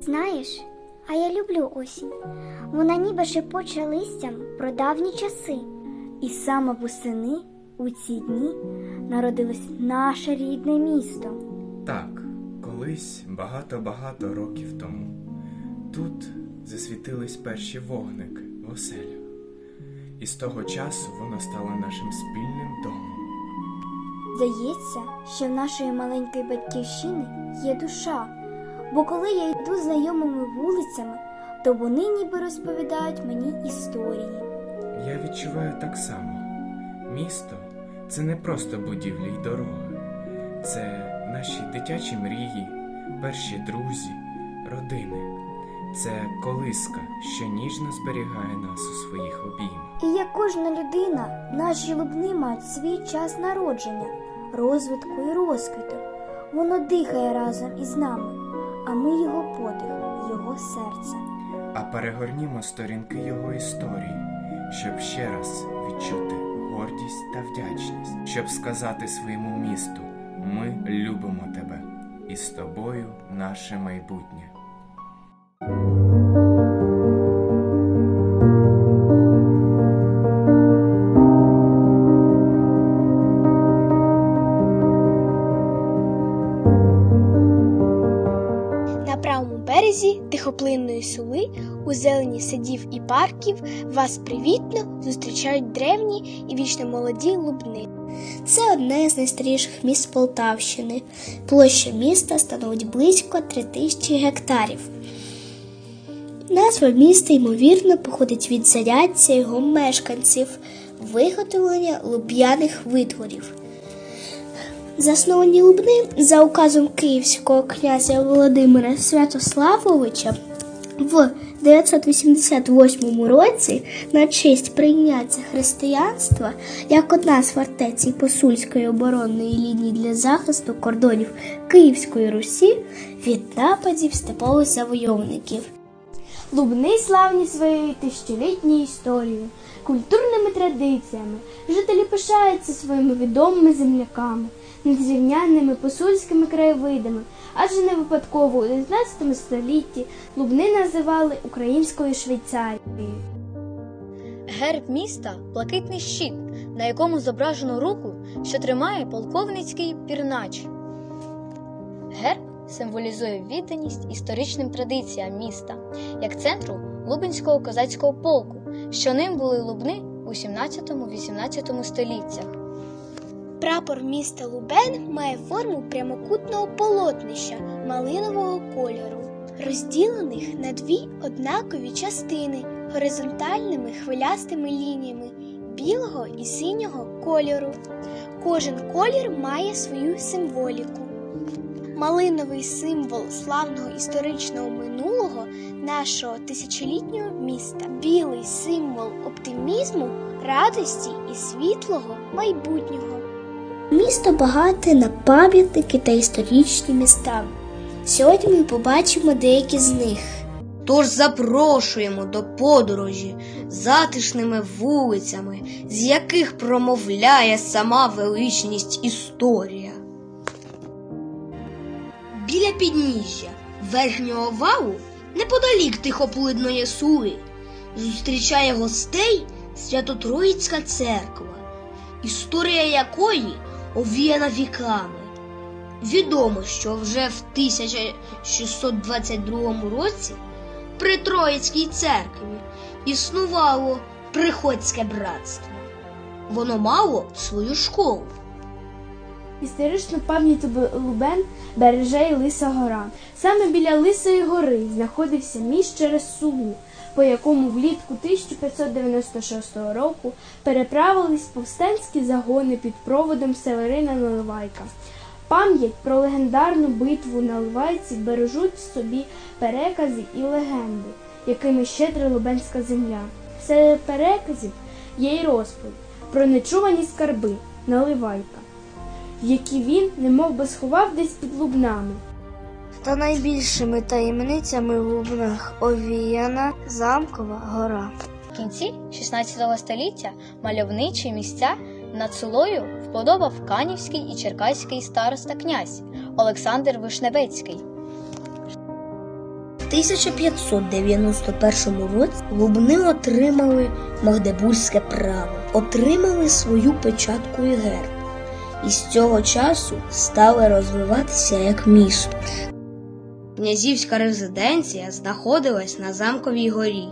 Знаєш, а я люблю осінь. Вона ніби шепоче листям про давні часи. І саме восени у ці дні народилось наше рідне місто. Так, колись багато-багато років тому тут засвітились перші вогники в оселях. І з того часу воно стало нашим спільним домом. Здається, що в нашої маленької батьківщини є душа, бо коли я йду знайомими вулицями, то вони ніби розповідають мені історії. Я відчуваю так само. Місто це не просто будівлі й дороги, це наші дитячі мрії, перші друзі, родини. Це колиска, що ніжно зберігає нас у своїх обіймах. І як кожна людина, наші лубни мають свій час народження, розвитку і розквіту. Воно дихає разом із нами, а ми його подих, його серце. А перегорнімо сторінки його історії, щоб ще раз відчути гордість та вдячність, щоб сказати своєму місту: ми любимо тебе, і з тобою наше майбутнє. Зелені садів і парків вас привітно зустрічають древні і вічно молоді лубни. Це одне з найстаріших міст Полтавщини. Площа міста становить близько 3000 гектарів. Назва міста, ймовірно, походить від заняття його мешканців, виготовлення луб'яних витворів. Засновані Лубни за указом київського князя Володимира Святославовича в 988 році на честь прийняття християнства як одна з фортець посульської оборонної лінії для захисту кордонів Київської Русі від нападів степових завойовників. Лубни славні своєю тисячолітньою історією, культурними традиціями. Жителі пишаються своїми відомими земляками, незрівнянними посольськими краєвидами, адже не випадково у 19 столітті Лубни називали українською Швейцарією. Герб міста блакитний щит, на якому зображено руку, що тримає полковницький пірнач. Герб символізує відданість історичним традиціям міста, як центру Лубенського козацького полку, що ним були лубни у 17-18 століттях. Прапор міста Лубен має форму прямокутного полотнища малинового кольору, розділених на дві однакові частини горизонтальними хвилястими лініями білого і синього кольору. Кожен колір має свою символіку. Малиновий символ славного історичного минулого нашого тисячолітнього міста, білий символ оптимізму, радості і світлого майбутнього. Місто багате на пам'ятники та історичні міста. Сьогодні ми побачимо деякі з них. Тож запрошуємо до подорожі затишними вулицями, з яких промовляє сама величність історія. Біля підніжжя верхнього валу, неподалік тихоплидної сули, зустрічає гостей Свято-Троїцька церква, історія якої овіяна віками. Відомо, що вже в 1622 році при Троїцькій церкві існувало приходське братство. Воно мало свою школу. Історичну пам'ять Лубен береже й Лиса гора. Саме біля Лисої гори знаходився міст через Сулу, по якому влітку 1596 року переправились повстанські загони під проводом Северина Наливайка. Пам'ять про легендарну битву на Ливайці бережуть в собі перекази і легенди, якими щедра Лубенська земля. Серед переказів є й розповідь про нечувані скарби Наливайка які він немов би сховав десь під лубнами. Та найбільшими таємницями в Лубнах овіяна замкова гора. В кінці 16 століття мальовничі місця Над селою вподобав Канівський і Черкаський староста князь Олександр Вишневецький. В 1591 році Лубни отримали Магдебурзьке право, отримали свою печатку і герб, і з цього часу стали розвиватися як місто. Князівська резиденція знаходилась на замковій горі,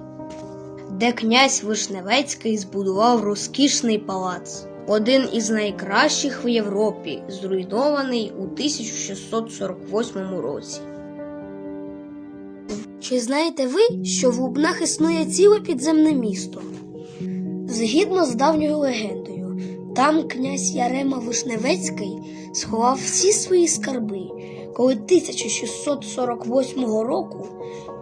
де князь Вишневецький збудував розкішний палац, один із найкращих в Європі, зруйнований у 1648 році. Чи знаєте ви, що в Лубнах існує ціле підземне місто? Згідно з давньою легендою, там князь Ярема Вишневецький сховав всі свої скарби, коли 1648 року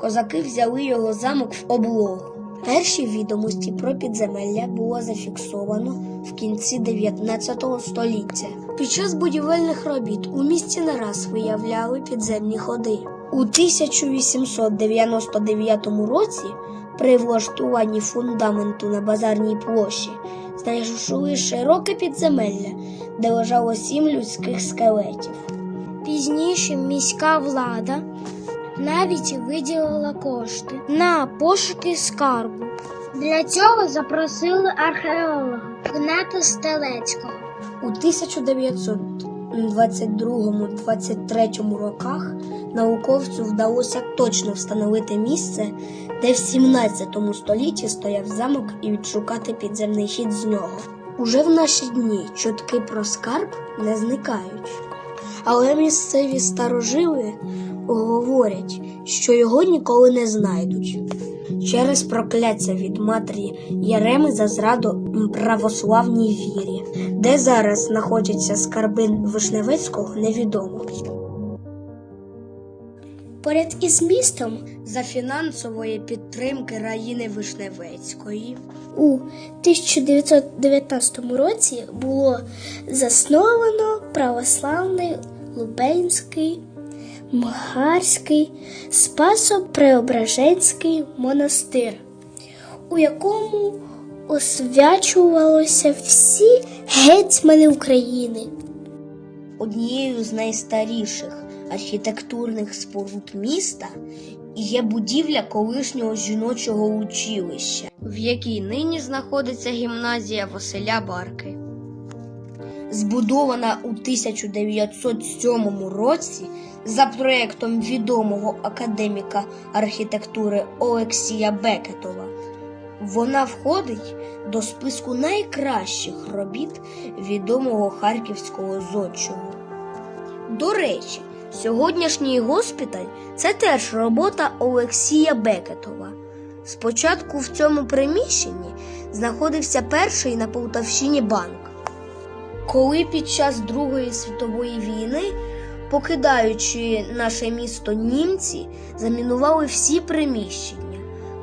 козаки взяли його замок в облогу. Перші відомості про підземелля було зафіксовано в кінці 19 століття. Під час будівельних робіт у місті не раз виявляли підземні ходи. У 1899 році при влаштуванні фундаменту на базарній площі знайшли широке підземелля, де лежало сім людських скелетів. Пізніше міська влада навіть виділила кошти на пошуки скарбу. Для цього запросили археолога Гната Стелецького. У 1922-23 роках науковцю вдалося точно встановити місце, де в 17 столітті стояв замок і відшукати підземний хід з нього. Уже в наші дні чутки про скарб не зникають. Але місцеві старожили говорять, що його ніколи не знайдуть. Через прокляття від матері Яреми за зраду православній вірі, де зараз знаходяться скарби Вишневецького, невідомо. Поряд із містом за фінансової підтримки Раїни Вишневецької у 1919 році було засновано православний Лубенський Мгарський Спасо-Преображенський монастир, у якому освячувалося всі гетьмани України. Однією з найстаріших архітектурних споруд міста є будівля колишнього жіночого училища, в якій нині знаходиться гімназія Василя Барки. Збудована у 1907 році за проєктом відомого академіка архітектури Олексія Бекетова. Вона входить до списку найкращих робіт відомого харківського зодчого. До речі, сьогоднішній госпіталь це теж робота Олексія Бекетова. Спочатку в цьому приміщенні знаходився перший на Полтавщині банк. Коли під час Другої світової війни, покидаючи наше місто німці, замінували всі приміщення,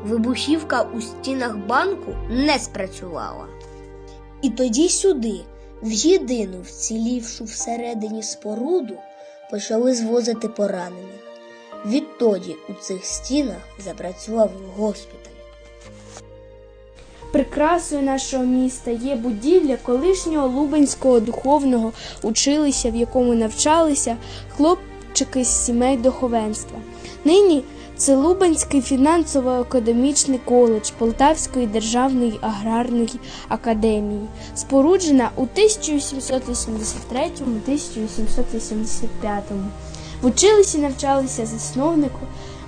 вибухівка у стінах банку не спрацювала. І тоді сюди, в єдину вцілівшу всередині споруду, почали звозити поранених. Відтоді у цих стінах запрацював госпіталь. Прикрасою нашого міста є будівля колишнього Лубенського духовного училища, в якому навчалися хлопчики з сімей духовенства. Нині це Лубенський фінансово-академічний коледж Полтавської державної аграрної академії, споруджена у 1783-1785. В училищі навчалися засновнику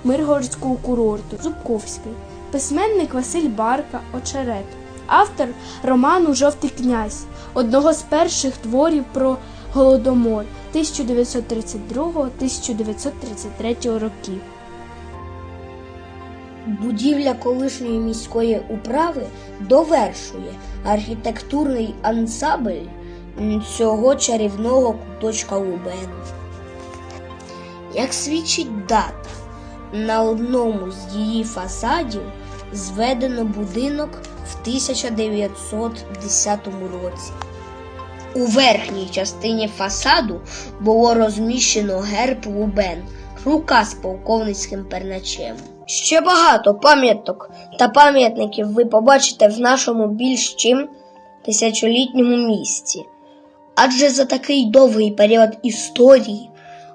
Миргородського курорту Зубковський, письменник Василь Барка Очерет, автор роману Жовтий князь, одного з перших творів про Голодомор 1932-1933 років. Будівля колишньої міської управи довершує архітектурний ансамбль цього чарівного куточка Лубену. Як свідчить дата, на одному з її фасадів зведено будинок в 1910 році. У верхній частині фасаду було розміщено герб Лубен, рука з полковницьким перначем. Ще багато пам'яток та пам'ятників ви побачите в нашому більш чим тисячолітньому місті. Адже за такий довгий період історії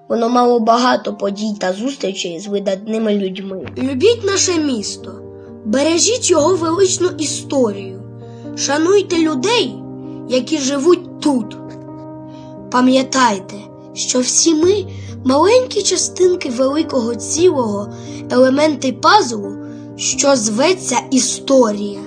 воно мало багато подій та зустрічей з видатними людьми. Любіть наше місто, бережіть його величну історію, шануйте людей, які живуть тут. Пам'ятайте, що всі ми маленькі частинки великого цілого, елементи пазлу, що зветься історія.